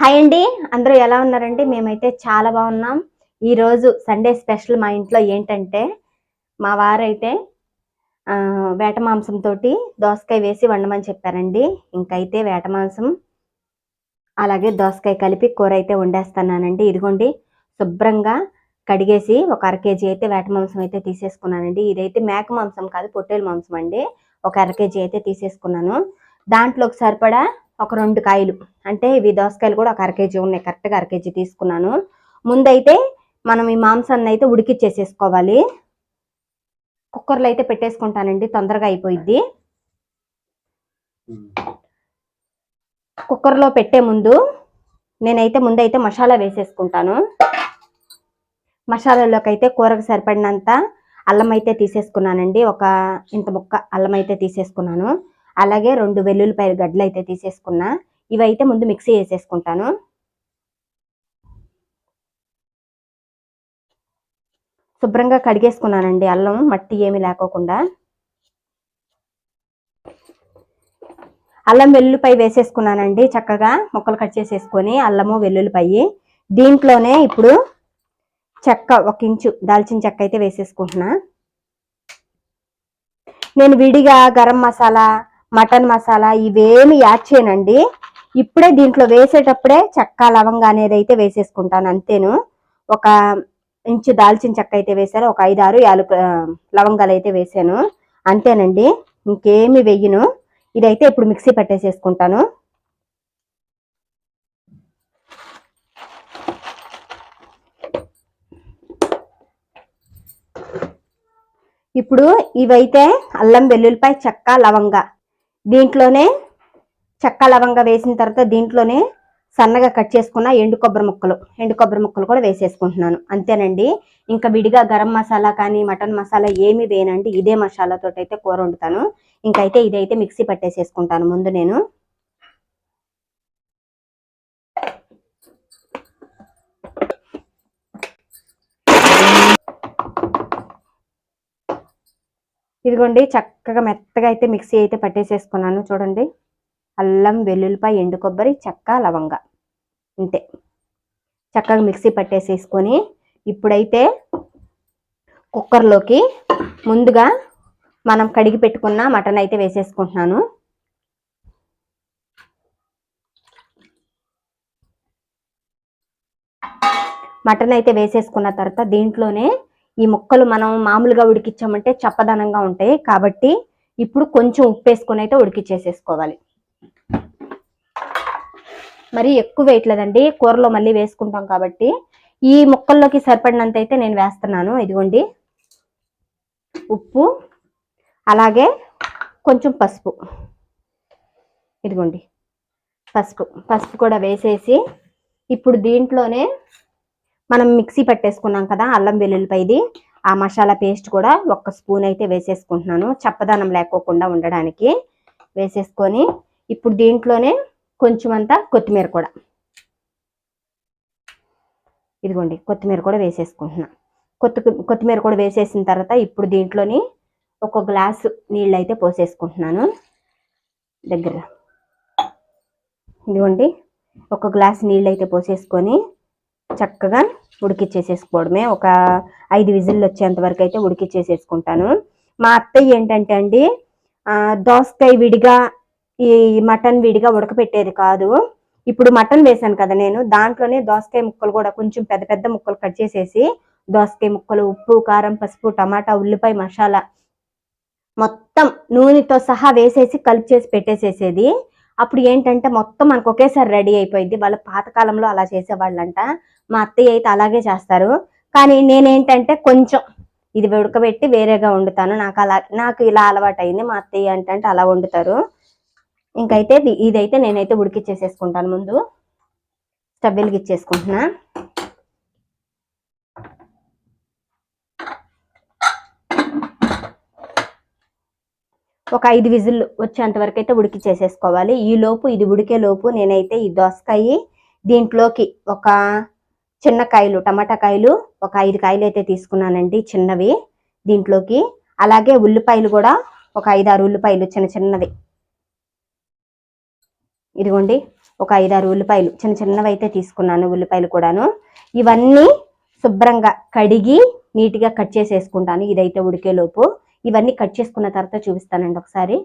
Hi అండి. అందరూ ఎలా ఉన్నారండి? మేమైతే చాలా బాగున్నాం. ఈరోజు సండే స్పెషల్ మా ఇంట్లో ఏంటంటే మా వారైతే వేట మాంసం తోటి దోసకాయ వేసి వండమని చెప్పారండి. ఇంకైతే వేట మాంసం అలాగే దోసకాయ కలిపి కూర అయితే వండేస్తున్నానండి. ఇదిగోండి శుభ్రంగా కడిగేసి ఒక అర కేజీ అయితే వేట మాంసం అయితే తీసేసుకున్నానండి. ఇదైతే మేక మాంసం కాదు పొట్టేలు మాంసం అండి. ఒక అర కేజీ అయితే తీసేసుకున్నాను. దాంట్లోకి సరిపడా ఒక రెండు కాయలు. అంటే ఇవి దోసకాయలు కూడా ఒక అర కేజీ ఉన్నాయి. కరెక్ట్గా అర కేజీ తీసుకున్నాను. ముందైతే మనం ఈ మాంసాన్ని అయితే ఉడికిచ్చేసేసుకోవాలి. కుక్కర్లో అయితే పెట్టేసుకుంటానండి. తొందరగా అయిపోయిద్ది. కుక్కర్లో పెట్టే ముందు నేనైతే ముందైతే మసాలా వేసేసుకుంటాను. మసాలాలోకి అయితే కూరకు సరిపడినంత అల్లం అయితే తీసేసుకున్నానండి. ఒక ఇంత ముక్క అల్లం అయితే తీసేసుకున్నాను. అలాగే రెండు వెల్లుల్లిపాయల గడ్డలు అయితే తీసేసుకున్నా. ఇవైతే ముందు మిక్సీ వేసేసుకుంటాను. శుభ్రంగా కడిగేసుకున్నానండి అల్లం మట్టి ఏమి లేకోకుండా. అల్లం వెల్లుల్లిపాయ వేసేసుకున్నానండి చక్కగా ముక్కలు కట్ చేసేసుకొని అల్లము వెల్లుల్లిపై దీంట్లోనే ఇప్పుడు చెక్క ఒక ఇంచు దాల్చిన చెక్క అయితే వేసేసుకుంటున్నా. నేను విడిగా గరం మసాలా మటన్ మసాలా ఇవేమి యాడ్ చేయనండి. ఇప్పుడే దీంట్లో వేసేటప్పుడే చెక్క లవంగా అనేది అయితే వేసేసుకుంటాను అంతేను. ఒక ఇంచు దాల్చిన చెక్క అయితే వేసాను ఒక ఐదు ఆరు యాలక లవంగాలు అయితే వేసాను అంతేనండి. ఇంకేమి వెయ్యను ఇదైతే ఇప్పుడు మిక్సీ పట్టేసేసుకుంటాను. ఇప్పుడు ఇవైతే అల్లం వెల్లుల్లిపాయ చెక్క లవంగా దీంట్లోనే చెక్క లవంగ వేసిన తర్వాత దీంట్లోనే సన్నగా కట్ చేసుకున్న ఎండు కొబ్బరి ముక్కలు ఎండు కొబ్బరి ముక్కలు కూడా వేసేసుకుంటున్నాను. అంతేనండి. ఇంకా విడిగా గరం మసాలా కానీ మటన్ మసాలా ఏమి వేయనండి. ఇదే మసాలాతో అయితే కూర వండుతాను. ఇంకైతే ఇదైతే మిక్సీ పట్టేసేసుకుంటాను ముందు నేను. ఇదిగోండి చక్కగా మెత్తగా అయితే మిక్సీ అయితే పట్టేసేసుకున్నాను. చూడండి అల్లం వెల్లుల్లిపాయ ఎండు కొబ్బరి చెక్క లవంగ. అంతే చక్కగా మిక్సీ పట్టేసేసుకొని ఇప్పుడైతే కుక్కర్లోకి ముందుగా మనం కడిగి పెట్టుకున్న మటన్ అయితే వేసేసుకుంటున్నాను. మటన్ అయితే వేసేసుకున్న తర్వాత దీంట్లోనే ఈ ముక్కలు మనం మామూలుగా ఉడికిచ్చామంటే చప్పదనంగా ఉంటాయి. కాబట్టి ఇప్పుడు కొంచెం ఉప్పు వేసుకొని అయితే ఉడికిచ్చేసేసుకోవాలి. మరి ఎక్కువ వేయట్లేదండి. కూరలో మళ్ళీ వేసుకుంటాం కాబట్టి ఈ ముక్కల్లోకి సరిపడినంత అయితే నేను వేస్తున్నాను. ఇదిగోండి. ఉప్పు అలాగే కొంచెం పసుపు. ఇదిగోండి. పసుపు. పసుపు కూడా వేసేసి ఇప్పుడు దీంట్లోనే మనం మిక్సీ పట్టేసుకున్నాం కదా అల్లం వెల్లుల్లిపాయది ఆ మసాలా పేస్ట్ కూడా ఒక్క స్పూన్ అయితే వేసేసుకుంటున్నాను. చప్పదనం లేకోకుండా ఉండడానికి వేసేసుకొని ఇప్పుడు దీంట్లోనే కొంచెం అంతా కొత్తిమీర కూడా. ఇదిగోండి కొత్తిమీర కూడా వేసేసుకుంటున్నా. కొత్తి కొత్తిమీర కూడా వేసేసిన తర్వాత ఇప్పుడు దీంట్లోని ఒక గ్లాసు నీళ్ళు అయితే పోసేసుకుంటున్నాను. దగ్గర ఇదిగోండి ఒక గ్లాస్ నీళ్ళు అయితే పోసేసుకొని చక్కగా ఉడికిచ్చేసేసుకోవడమే. ఒక ఐదు విజిల్లు వచ్చేంత వరకు అయితే ఉడికిచ్చేసేసుకుంటాను. మా అత్తయ్య ఏంటంటే అండి దోసకాయ విడిగా ఈ మటన్ విడిగా ఉడకపెట్టేది కాదు. ఇప్పుడు మటన్ వేసాను కదా నేను దాంట్లోనే దోసకాయ ముక్కలు కూడా కొంచెం పెద్ద పెద్ద ముక్కలు కట్ చేసేసి దోసకాయ ముక్కలు ఉప్పు కారం పసుపు టమాటా ఉల్లిపాయ మసాలా మొత్తం నూనెతో సహా వేసేసి కలిపి చేసి పెట్టేసేసేది. అప్పుడు ఏంటంటే మొత్తం మనకు ఒకేసారి రెడీ అయిపోయింది వాళ్ళు పాతకాలంలో అలా చేసేవాళ్ళంట. మా అత్తయ్య అయితే అలాగే చేస్తారు. కానీ నేనేంటంటే కొంచెం ఇది ఉడకబెట్టి వేరేగా వండుతాను. నాకు అలా నాకు ఇలా అలవాటు అయింది మా అత్తయ్య ఏంటంటే అలా వండుతారు. ఇంకైతే ఇది- ఇదైతే నేనైతే ఉడికిచ్చేసేసుకుంటాను ముందు. స్టవ్ వెలిగిచ్చేసుకుంటున్నా ఒక ఐదు విజిల్లు వచ్చేంత వరకు అయితే ఉడికిచ్చేసేసుకోవాలి ఈ లోపు ఇది ఉడికే లోపు నేనైతే ఈ దోసకాయ దీంట్లోకి ఒక చిన్న కాయలు టమాటా కాయలు ఒక ఐదు కాయలు అయితే తీసుకున్నానండి చిన్నవి దీంట్లోకి. అలాగే ఉల్లిపాయలు కూడా ఒక ఐదు ఆరు ఉల్లిపాయలు చిన్న చిన్నవి. ఇదిగోండి ఒక ఐదారు ఉల్లిపాయలు చిన్న చిన్నవి అయితే తీసుకున్నాను ఉల్లిపాయలు కూడాను. ఇవన్నీ శుభ్రంగా కడిగి నీట్గా కట్ చేసేసుకుంటాను. ఇదైతే ఉడికేలోపు ఇవన్నీ కట్ చేసుకున్న తర్వాత చూపిస్తానండి ఒకసారి.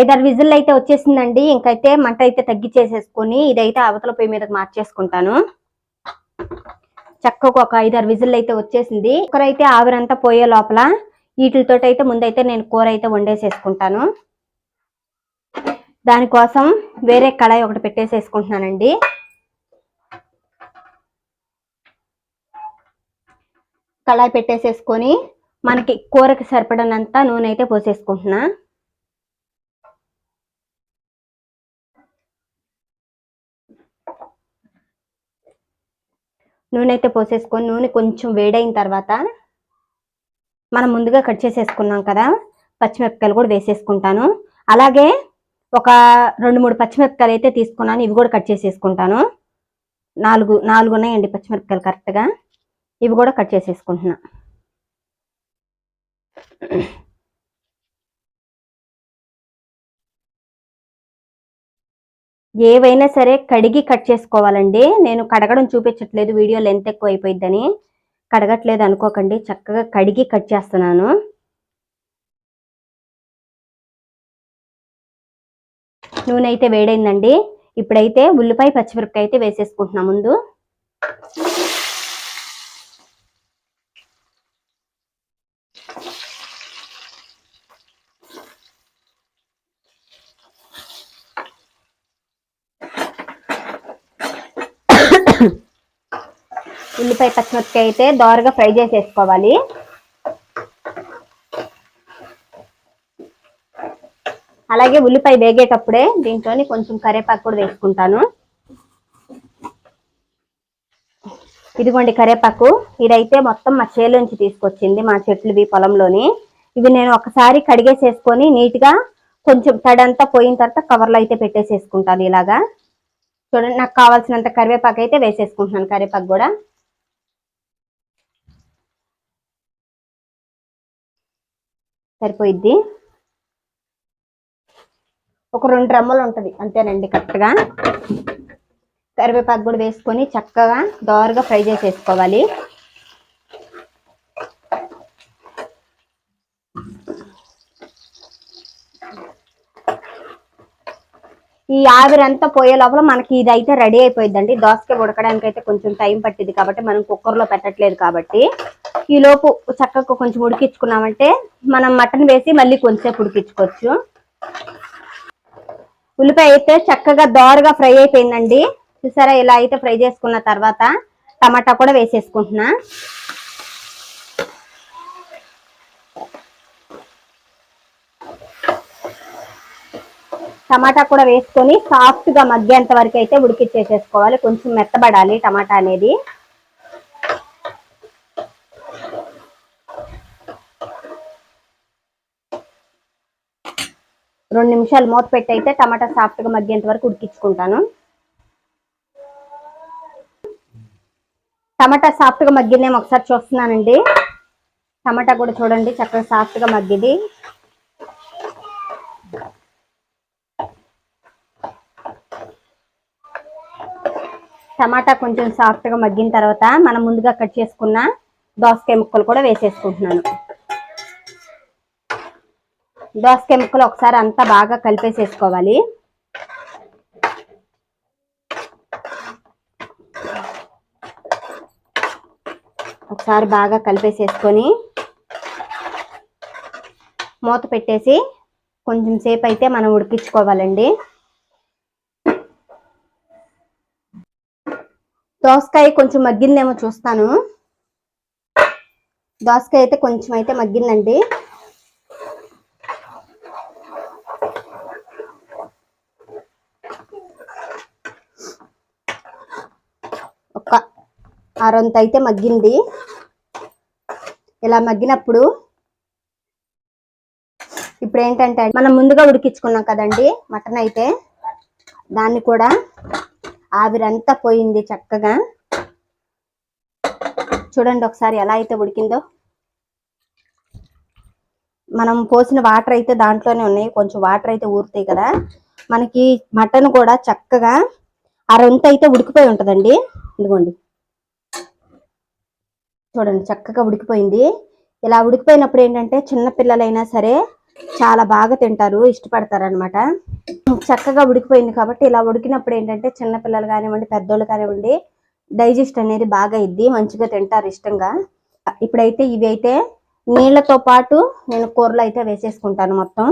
ఐదారు విజిల్ అయితే వచ్చేసిందండి. ఇంకైతే మంట అయితే తగ్గించేసేసుకొని ఇదైతే అవతల పొయ్యి మీదకి మార్చేసుకుంటాను. చక్కకు ఒక ఐదారు విజిల్ అయితే వచ్చేసింది. కుక్కర్ అయితే ఆవిరంతా పోయే లోపల వీటితో అయితే ముందైతే నేను కూర అయితే వండేసేసుకుంటాను. దానికోసం వేరే కళాయి ఒకటి పెట్టేసేసుకుంటున్నానండి. కళాయి పెట్టేసేసుకొని మనకి కూరకి సరిపడనంత నూనె అయితే పోసేసుకుంటున్నా. నూనె అయితే పోసేసుకొని నూనె కొంచెం వేడైన తర్వాత మనం ముందుగా కట్ చేసేసుకున్నాం కదా పచ్చిమిరపకాయలు కూడా వేసేసుకుంటాను. అలాగే ఒక రెండు మూడు పచ్చిమిరపకాయలు అయితే తీసుకున్నాను ఇవి కూడా కట్ చేసేసుకుంటాను. నాలుగు నాలుగు ఉన్నాయండి పచ్చిమిరపకాయలు కరెక్ట్గా. ఇవి కూడా కట్ చేసేసుకుంటున్నాను ఏవైనా సరే కడిగి కట్ చేసుకోవాలండి. నేను కడగడం చూపించట్లేదు. వీడియో లెంత్ ఎక్కువ అయిపోయిద్దని కడగట్లేదు అనుకోకండి. చక్కగా కడిగి కట్ చేస్తున్నాను. నూనె అయితే వేడైందండి. ఇప్పుడైతే ఉల్లిపాయ పచ్చిమిరపకాయ అయితే వేసేసుకుంటున్నా ముందు. ఉల్లిపాయ పచ్చిమిరపకాయ అయితే దోరగా ఫ్రై చేసేసుకోవాలి. అలాగే ఉల్లిపాయ వేగేటప్పుడే దీంట్లోని కొంచెం కరేపాకు కూడా వేసుకుంటాను. ఇదిగోండి కరేపాకు. ఇదైతే మొత్తం మా చేలోంచి తీసుకొచ్చింది మా చెట్లువి పొలంలోని. ఇవి నేను ఒకసారి కడిగేసేసుకొని నీట్గా కొంచెం తడంతా పోయిన తర్వాత కవర్లో అయితే పెట్టేసేసుకుంటాను ఇలాగా. చూడండి నాకు కావాల్సినంత కరివేపాకు అయితే వేసేసుకుంటున్నాను కరివేపాకు కూడా. సరిపోయిద్ది. ఒక రెండు డ్రమ్ములు ఉంటుంది అంతేనండి కరెక్ట్గా. కరివేపాకు కూడా వేసుకొని చక్కగా దోరగా ఫ్రై చేసేసుకోవాలి. ఈ ఆవిరంతా పోయే లోపల మనకి ఇది అయితే రెడీ అయిపోయిందండి దోసకాయ ఉడకడానికి అయితే కొంచెం టైం పట్టింది కాబట్టి మనం కుక్కర్లో పెట్టట్లేదు కాబట్టి. ఈ లోపు చక్కగా కొంచెం ఉడికించుకున్నామంటే మనం మటన్ వేసి మళ్ళీ కొంచెంసేపు ఉడికించుకోవచ్చు. ఉల్లిపాయ అయితే చక్కగా దోరగా ఫ్రై అయిపోయిందండి. చూసారా ఇలా అయితే ఫ్రై చేసుకున్న తర్వాత టమాటా కూడా వేసేసుకుంటున్నా. టమాటా కూడా వేసుకొని సాఫ్ట్గా మగ్గేంత వరకు అయితే ఉడికిచ్చేసేసుకోవాలి. కొంచెం మెత్తబడాలి టమాటా అనేది. రెండు నిమిషాలు మూత పెట్టి అయితే టమాటా సాఫ్ట్గా మగ్గేంత వరకు ఉడికించుకుంటాను. టమాటా సాఫ్ట్గా మగ్గిందేమో ఒకసారి చూస్తున్నానండి. టమాటా కూడా చూడండి చక్కగా సాఫ్ట్గా మగ్గిది. టమాటా కొంచెం సాఫ్ట్గా మగ్గిన తర్వాత మనం ముందుగా కట్ చేసుకున్న దోసకాయ ముక్కలు కూడా వేసేసుకుంటున్నాను. దోసకాయ ముక్కలు ఒకసారి అంతా బాగా కలిపేసేసుకోవాలి. ఒకసారి బాగా కలిపేసేసుకొని మూత పెట్టేసి కొంచెం సేపు అయితే మనం ఉడికించుకోవాలండి. దోసకాయ కొంచెం మగ్గిందేమో చూస్తాను. దోసకాయ అయితే కొంచెం అయితే మగ్గిందండి. అరొంత అయితే మగ్గింది. ఇలా మగ్గినప్పుడు ఇప్పుడు ఏంటంటే మనం ముందుగా ఉడికించుకున్నాం కదండి మటన్ అయితే. దాన్ని కూడా ఆవిరంతా పోయింది చక్కగా. చూడండి ఒకసారి ఎలా అయితే ఉడికిందో. మనం పోసిన వాటర్ అయితే దాంట్లోనే ఉన్నాయి. కొంచెం వాటర్ అయితే ఊరుతాయి కదా. మనకి మటన్ కూడా చక్కగా అరొంత అయితే ఉడికిపోయి ఉంటుందండి. ఇదిగోండి. చూడండి చక్కగా ఉడికిపోయింది. ఇలా ఉడికిపోయినప్పుడు ఏంటంటే చిన్న పిల్లలైనా సరే చాలా బాగా తింటారు ఇష్టపడతారనమాట చక్కగా ఉడికిపోయింది కాబట్టి ఇలా ఉడికినప్పుడు ఏంటంటే చిన్న పిల్లలు కానివ్వండి పెద్దోళ్ళు కానివ్వండి డైజెస్ట్ అనేది బాగా ఇద్ది మంచిగా తింటారు ఇష్టంగా. ఇప్పుడైతే ఇవి అయితే నీళ్ళతో పాటు నేను కూరలు అయితే వేసేసుకుంటాను మొత్తం.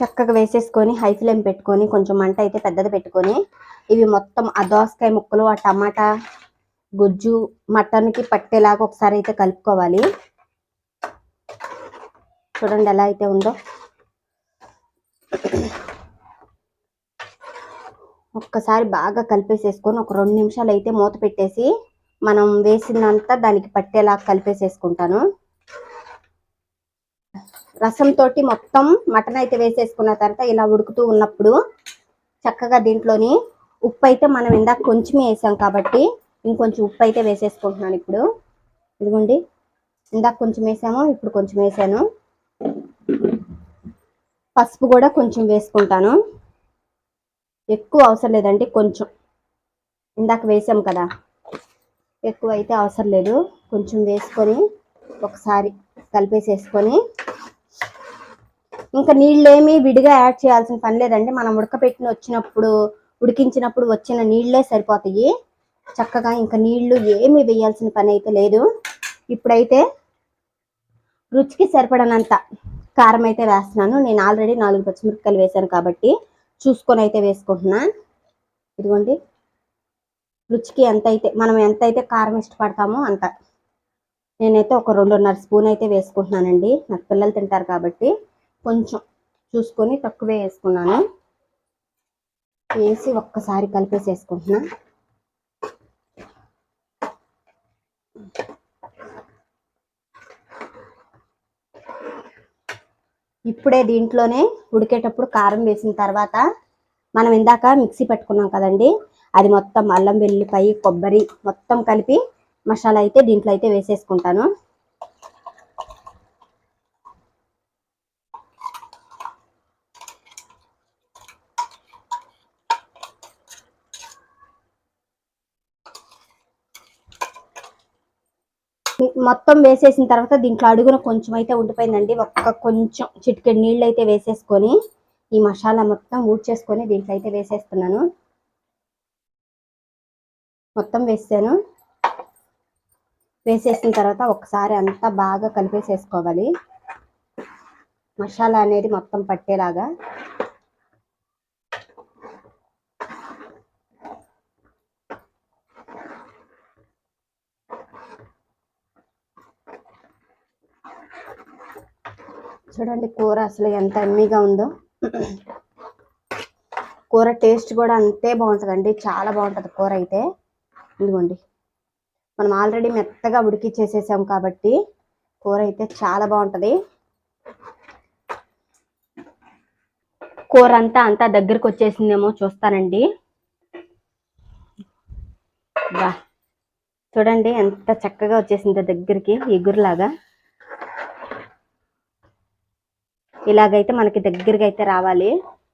చక్కగా వేసేసుకొని హై ఫ్లేమ్ పెట్టుకొని కొంచెం మంట అయితే పెద్దది పెట్టుకొని ఇవి మొత్తం ఆ దోసకాయ ముక్కలు ఆ టమాటా గుజ్జు మటన్కి పట్టేలాగా ఒకసారి అయితే కలుపుకోవాలి. చూడండి ఎలా అయితే ఉందో. ఒక్కసారి బాగా కలిపేసేసుకొని ఒక రెండు నిమిషాలు అయితే మూత పెట్టేసి మనం వేసిందంతా దానికి పట్టేలాగా కలిపేసేసుకుంటాను. రసం తోటి మొత్తం మటన్ అయితే వేసేసుకున్న తర్వాత ఇలా ఉడుకుతూ ఉన్నప్పుడు చక్కగా దీంట్లోని ఉప్పు అయితే మనం ఇందాక కొంచెం వేసాం కాబట్టి ఇంకొంచెం ఉప్పు అయితే వేసేసుకుంటున్నాను ఇప్పుడు. ఇదిగోండి. ఇందాక కొంచెం వేసాము ఇప్పుడు కొంచెం వేసాను. పసుపు కూడా కొంచెం వేసుకుంటాను. ఎక్కువ అవసరం లేదండి కొంచెం. ఇందాక వేసాం కదా. ఎక్కువ అయితే అవసరం లేదు. కొంచెం వేసుకొని ఒకసారి కలిపేసేసుకొని ఇంకా నీళ్ళేమి విడిగా యాడ్ చేయాల్సిన పని లేదండి. మనం ఉడకపెట్టిన వచ్చినప్పుడు ఉడికించినప్పుడు వచ్చిన నీళ్ళే సరిపోతాయి. చక్కగా ఇంకా నీళ్ళు ఏమి వేయాల్సిన పని అయితే లేదు. ఇప్పుడైతే రుచికి సరిపడనంత కారం అయితే వేస్తున్నాను. నేను ఆల్రెడీ నాలుగు పచ్చిమిరపకాయలు వేసాను కాబట్టి చూసుకొని అయితే వేసుకుంటున్నా. ఇదిగోండి. రుచికి ఎంత అయితే మనం ఎంత అయితే కారం ఇష్టపడతామో అంత. నేనైతే ఒక రెండున్నర స్పూన్ అయితే వేసుకుంటున్నానండి. నాకు పిల్లలు తింటారు కాబట్టి. కొంచెం చూసుకొని తక్కువే వేసుకున్నాను. వేసి ఒక్కసారి కలిపేసేసుకుంటున్నా. ఇప్పుడే దీంట్లోనే ఉడికేటప్పుడు కారం వేసిన తర్వాత మనం ఇందాక మిక్సీ పెట్టుకున్నాం కదండి అది మొత్తం అల్లం వెల్లిపాయి కొబ్బరి మొత్తం కలిపి మసాలా అయితే దీంట్లో అయితే వేసేసుకుంటాను. మొత్తం వేసేసిన తర్వాత దీంట్లో అడుగున కొంచెం అయితే ఉండిపోయిందండి. ఒక్క కొంచెం చిటికెడు నీళ్ళు అయితే వేసేసుకొని ఈ మసాలా మొత్తం ఊడ్చేసుకొని దీంట్లో అయితే వేసేస్తున్నాను. మొత్తం వేసాను. వేసేసిన తర్వాత ఒకసారి అంతా బాగా కలిపేసేసుకోవాలి. మసాలా అనేది మొత్తం పట్టేలాగా చూడండి కూర అసలు ఎంత ఎమ్మీగా ఉందో. కూర టేస్ట్ కూడా అంతే బాగుంటుందండి చాలా బాగుంటుంది కూర అయితే. ఇదిగోండి మనం ఆల్రెడీ మెత్తగా ఉడికిచ్చేసేసాం కాబట్టి కూర అయితే చాలా బాగుంటుంది. కూర అంతా అంతా దగ్గరకు వచ్చేసిందేమో చూస్తానండి. బా చూడండి ఎంత చక్కగా వచ్చేసిందో దగ్గరికి ఎగురులాగా. ఇలాగైతే మనకి దగ్గరగా అయితే రావాలి.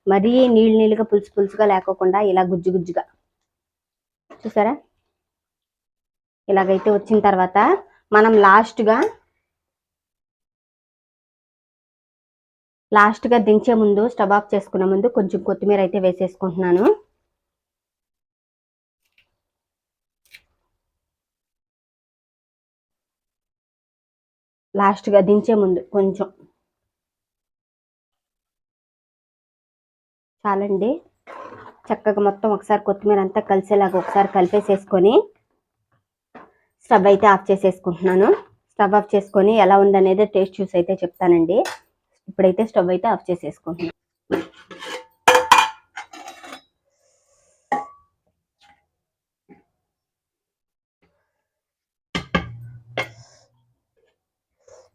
మరీ నీళ్ళు నీళ్ళుగా పులుసు పులుసుగా లేకోకుండా ఇలా గుజ్జు గుజ్జుగా. చూసారా? ఇలాగైతే వచ్చిన తర్వాత మనం లాస్ట్గా లాస్ట్గా దించే ముందు స్టవ్ ఆఫ్ చేసుకునే ముందు కొంచెం కొత్తిమీర అయితే వేసేసుకుంటున్నాను. లాస్ట్గా దించే ముందు కొంచెం. చాలండి. చక్కగా మొత్తం ఒకసారి కొత్తిమీర అంతా కలిసేలాగా ఒకసారి కలిపేసేసుకొని స్టవ్ అయితే ఆఫ్ చేసేసుకుంటున్నాను. స్టవ్ ఆఫ్ చేసుకొని ఎలా ఉందనేది టేస్ట్ చూసి అయితే చెప్తానండి. ఇప్పుడైతే స్టవ్ అయితే ఆఫ్ చేసేసుకుంటున్నాను.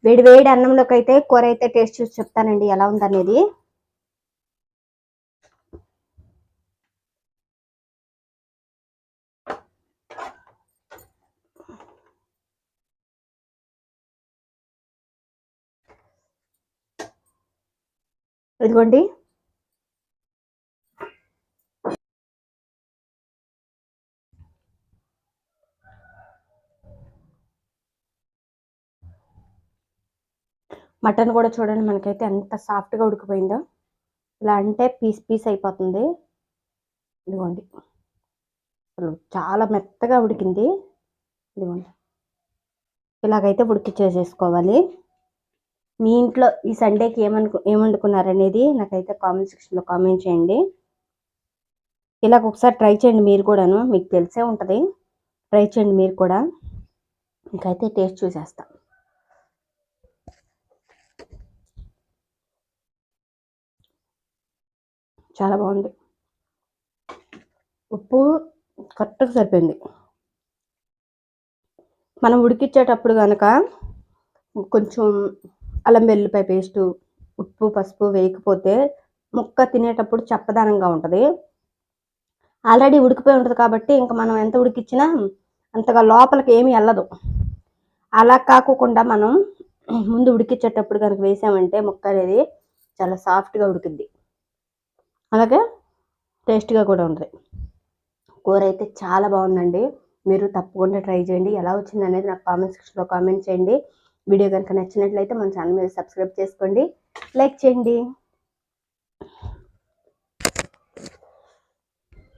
వేడి వేడి అన్నంలోకి అయితే కూర అయితే టేస్ట్ చూసి చెప్తానండి ఎలా ఉందనేది. ఇదిగోండి. మటన్ కూడా చూడండి మనకైతే ఎంత సాఫ్ట్గా ఉడికిపోయిందో. ఇలా అంటే పీస్ పీస్ అయిపోతుంది. ఇదిగోండి. అసలు చాలా మెత్తగా ఉడికింది. ఇదిగోండి. ఇలాగైతే ఉడికి చేసేసుకోవాలి మీ ఇంట్లో ఈ సండేకి ఏమనుకు ఏమనుకున్నారనేది నాకైతే కామెంట్ సెక్షన్లో కామెంట్ చేయండి. ఇలాగ ఒకసారి ట్రై చేయండి మీరు కూడాను మీకు తెలిసే ఉంటుంది. ట్రై చేయండి మీరు కూడా. ఇంకైతే టేస్ట్ చూసేస్తా. చాలా బాగుంది. ఉప్పు కరెక్ట్గా సరిపోయింది. మనం ఉడికిచ్చేటప్పుడు కనుక కొంచెం అల్లం వెల్లిపాయ పేస్టు ఉప్పు పసుపు వేయకపోతే ముక్క తినేటప్పుడు చప్పదనంగా ఉంటుంది. ఆల్రెడీ ఉడికిపోయి ఉంటుంది కాబట్టి ఇంకా మనం ఎంత ఉడికిచ్చినా అంతగా లోపలికి ఏమీ వెళ్ళదు అలా కాకుండా మనం ముందు ఉడికిచ్చేటప్పుడు కనుక వేసామంటే ముక్క అనేది చాలా సాఫ్ట్గా ఉడికిద్ది. అలాగే టేస్ట్గా కూడా ఉంటుంది. కూర అయితే చాలా బాగుందండి. మీరు తప్పకుండా ట్రై చేయండి. ఎలా వచ్చింది అనేది నాకు కామెంట్ సెక్షన్లో కామెంట్ చేయండి. వీడియో కనుక నచ్చినట్లయితే మన ఛానల్ మీద సబ్స్క్రైబ్ చేసుకోండి. లైక్ చేయండి.